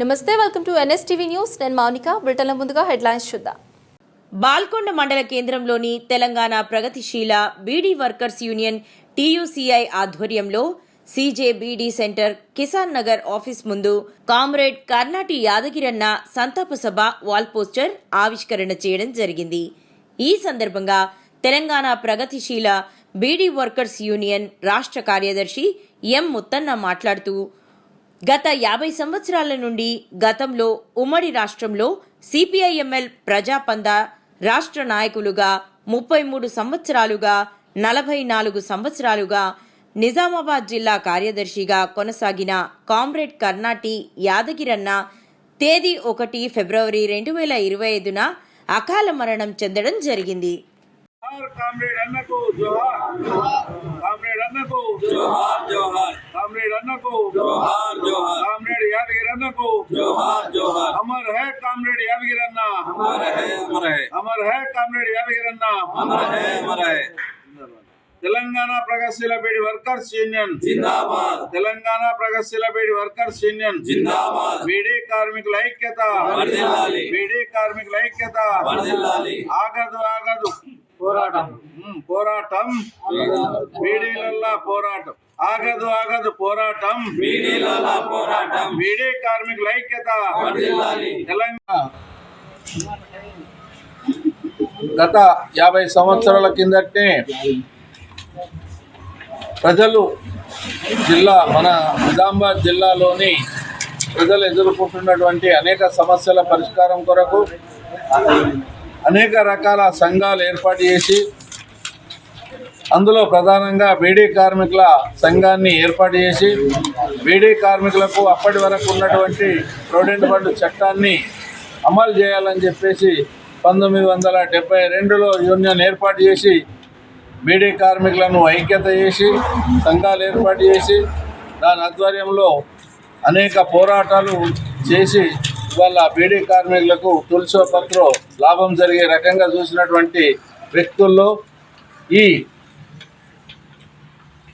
నమస్తే welcome to NSTV news నేను మౌనిక. బ్రిటన్ల ముందుగా హెడ్లైన్స్ చూద్దాం. బాల్కొండ మండల కేంద్రంలోని తెలంగాణ ప్రగతిశీల బీడీ వర్కర్స్ యూనియన్ టీయూసీఐ ఆధ్వర్యంలో CJBD centre Kisan Nagar office ముందు కామ్రేడ్ కర్ణాటి యాదగిరన్న సంతాప సభ వాల్ పోస్టర్ ఆవిష్కరణ చేయడం జరిగింది. ఈ సందర్భంగా తెలంగాణ ప్రగతిశీల బీడీ వర్కర్స్ యూనియన్ రాష్ట్ర కార్యదర్శి ఎం ముత్తన్న మాట్లాడుతూ గత యాభై సంవత్సరాల నుండి గతంలో ఉమ్మడి రాష్ట్రంలో సిపిఐఎంఎల్ ప్రజాపంద రాష్ట్ర నాయకులుగా ముప్పై మూడు సంవత్సరాలుగా నలభై నాలుగు సంవత్సరాలుగా నిజామాబాద్ జిల్లా కార్యదర్శిగా కొనసాగిన కామ్రేడ్ కర్ణాటి యాదగిరన్న తేదీ ఒకటి ఫిబ్రవరి రెండు వేల ఇరవై ఐదున అకాల మరణం చెందడం జరిగింది. జోహార్ కామ్రేడ్ అన్నకు జోహార్ కామ్రేడ్ అన్నకు जोहार जोहार కామ్రేడ్ అన్నకు जोहार जोहार కామ్రేడ్ యాదగిరి అన్నకు जोहार जोहार అమర్ హే కామ్రేడ్ యాదగిరి అన్న अमर है अमर है అమర్ హే కామ్రేడ్ యాదగిరి అన్న अमर है अमर है తెలంగాణ ప్రగతిశీల బీడి వర్కర్స్ యూనియన్ जिंदाबाद తెలంగాణ ప్రగతిశీల బీడి వర్కర్స్ యూనియన్ जिंदाबाद బీడీ కార్మికుల ఐక్యత వర్ధిల్లాలి. బీడీ కార్మికుల ఐక్యత వర్ధిల్లాలి ఆగదు ఆగదు పోరాటం. పోరాటం. బీడీలల్లా పోరాటం. ఆగదు ఆగదు పోరాటం. బీడీల పోరాటం. బీడీ కార్మికుల ఐక్యత. తెలంగాణ. గత యాభై సంవత్సరాల కిందటే ప్రజలు జిల్లా మన నిజామాబాద్ జిల్లాలోని ప్రజలు ఎదుర్కొంటున్నటువంటి అనేక సమస్యల పరిష్కారం కొరకు అనేక రకాల సంఘాలు ఏర్పాటు చేసి అందులో ప్రధానంగా బీడీ కార్మికుల సంఘాన్ని ఏర్పాటు చేసి బీడీ కార్మికులకు అప్పటి వరకు ఉన్నటువంటి ప్రొవిడెంట్ ఫండ్ చట్టాన్ని అమలు చేయాలని చెప్పేసి పంతొమ్మిది వందల డెబ్బై రెండులో యూనియన్ ఏర్పాటు చేసి బీడీ కార్మికులను ఐక్యత చేసి సంఘాలు ఏర్పాటు చేసి దాని ఆధ్వర్యంలో అనేక పోరాటాలు చేసి ఇవాళ బీడీ కార్మికులకు తులసో పత్రో లాభం జరిగే రకంగా చూసినటువంటి వ్యక్తుల్లో ఈ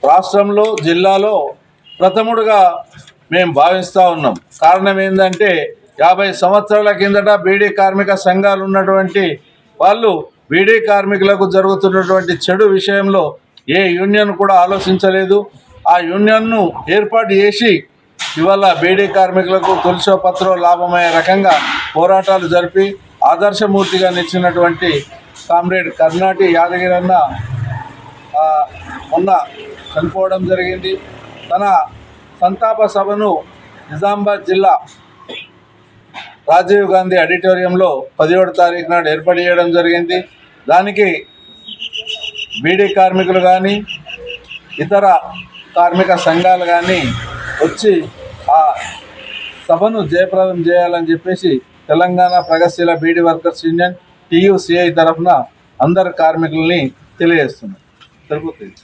రాష్ట్రంలో జిల్లాలో ప్రథముడుగా మేము భావిస్తూ ఉన్నాం. కారణం ఏంటంటే యాభై సంవత్సరాల కిందట బీడీ కార్మిక సంఘాలు ఉన్నటువంటి వాళ్ళు బీడీ కార్మికులకు జరుగుతున్నటువంటి చెడు విషయంలో ఏ యూనియన్ కూడా ఆలోచించలేదు. ఆ యూనియన్ను ఏర్పాటు చేసి ఇవాళ బీడీ కార్మికులకు తులసో పత్రో లాభమయ్యే రకంగా పోరాటాలు జరిపి ఆదర్శమూర్తిగా నిలిచినటువంటి కామ్రేడ్ కర్ణాటి యాదగిరన్న మొన్న చనిపోవడం జరిగింది. తన సంతాప సభను నిజామాబాద్ జిల్లా రాజీవ్ గాంధీ ఆడిటోరియంలో పదిహేడు తారీఖు నాడు ఏర్పాటు చేయడం జరిగింది. దానికి బీడీ కార్మికులు కానీ ఇతర కార్మిక సంఘాలు కానీ వచ్చి సభను జయప్రదం చేయాలని చెప్పేసి తెలంగాణ ప్రగతిశీల బీడీ వర్కర్స్ యూనియన్ టీయూసీఐ తరఫున అందరు కార్మికుల్ని తెలియజేస్తున్నారు సరిపోతుంది